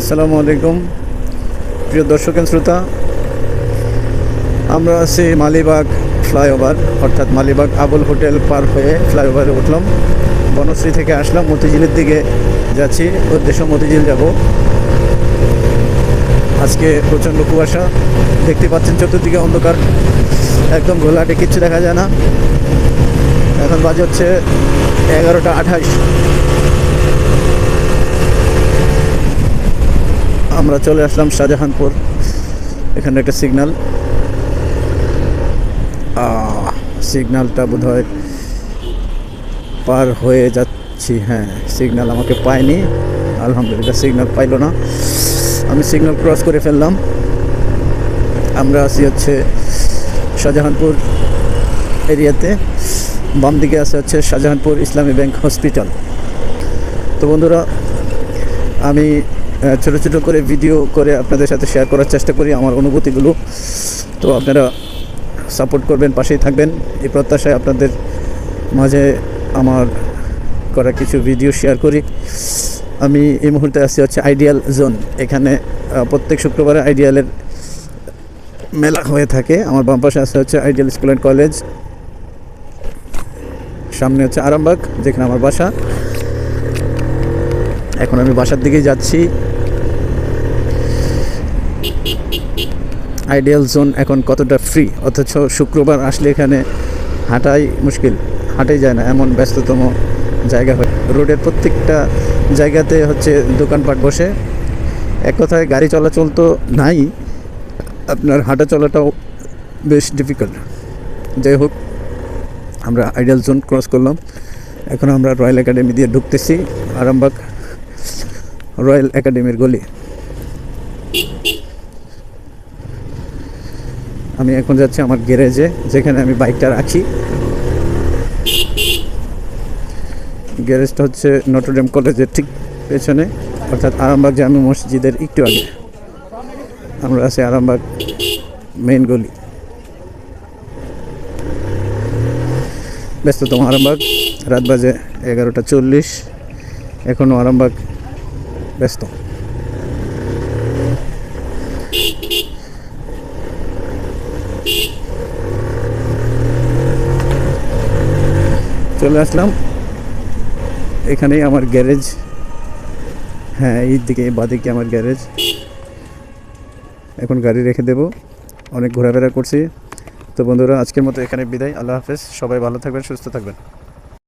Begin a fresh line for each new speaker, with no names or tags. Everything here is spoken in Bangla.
আসসালামু আলাইকুম। প্রিয় দর্শক শ্রোতা, আমরা আছি মালিবাগ ফ্লাইওভার, অর্থাৎ মালিবাগ আবুল হোটেল পার হয়ে ফ্লাইওভারে উঠলাম। বনশ্রী থেকে আসলাম, মতিঝিলের দিকে যাচ্ছি, উদ্দেশ্য মতিঝিল যাব। আজকে প্রচণ্ড কুয়াশা, দেখতে পাচ্ছেন চতুর্দিকে অন্ধকার, একদম ঘোলাটে, কিচ্ছু দেখা যায় না। এখন বাজে হচ্ছে এগারোটা আঠাশ আমরা চলে আসলাম শাহজাহানপুর। এখানে একটা সিগনাল সিগনালটা বোধ হয় পার হয়ে যাচ্ছি হ্যাঁ সিগনাল আমাকে পায়নি। আলহামদুলিল্লাহ সিগনাল পাইলো না। আমি সিগনাল ক্রস করে ফেললাম। আমরা আছি হচ্ছে শাহজাহানপুর এরিয়াতে। বাম দিকে আছে হচ্ছে শাহজাহানপুর ইসলামী ব্যাংক হসপিটাল। তো বন্ধুরা, আমি ছোট ছোট করে ভিডিও করে আপনাদের সাথে শেয়ার করার চেষ্টা করি আমার অনুভূতিগুলো। তো আপনারা সাপোর্ট করবেন, পাশেই থাকবেন। এই প্রত্যাশায় আপনাদের মাঝে আমার করা কিছু ভিডিও শেয়ার করি। আমি এই মুহূর্তে আছি হচ্ছে আইডিয়াল জোন এখানে প্রত্যেক শুক্রবারে আইডিয়ালের মেলা হয়ে থাকে। আমার বাম পাশে আছে হচ্ছে আইডিয়াল স্কুল অ্যান্ড কলেজ সামনে হচ্ছে আরামবাগ, যেখানে আমার বাসা। এখন আমি বাসার দিকে যাচ্ছি। আইডিয়াল জোন এখন কতটা ফ্রি অথচ শুক্রবার আসলে এখানে হাঁটাই মুশকিল, হাঁটাই যায় না, এমন ব্যস্ততম জায়গা হয়। রোডের প্রত্যেকটা জায়গাতে হচ্ছে দোকানপাট বসে। এক কথায় গাড়ি চলাচল তো নাই, আপনার হাঁটা চলাটাও বেশ ডিফিকাল্ট যাই হোক, আমরা আইডিয়াল জোন ক্রস করলাম। এখন আমরা রয়্যাল একাডেমি দিয়ে ঢুকতেছি, আরামবাগ রয়্যাল একাডেমির গলি। আমি এখন যাচ্ছি আমার গ্যারেজে, যেখানে আমি বাইকটা রাখি। গ্যারেজটা হচ্ছে নটরডেম কলেজের ঠিক পেছনে, অর্থাৎ আরামবাগ জামি মসজিদের একটু আগে। আমরা আছি আরামবাগ মেইন গলি। ব্যস্ততম আরামবাগ, রাত বাজে এগারোটা চল্লিশ এখনও আরামবাগ ব্যস্ত। চলে আসলাম। এখানেই আমার গ্যারেজ। হ্যাঁ এই দিকে বাদিকে আমার গ্যারেজ। এখন গাড়ি রেখে দেব। অনেক ঘোরাফেরা করছি। তো বন্ধুরা, আজকের মতো এখানে বিদায়। আল্লাহ হাফেজ। সবাই ভালো থাকবেন, সুস্থ থাকবেন।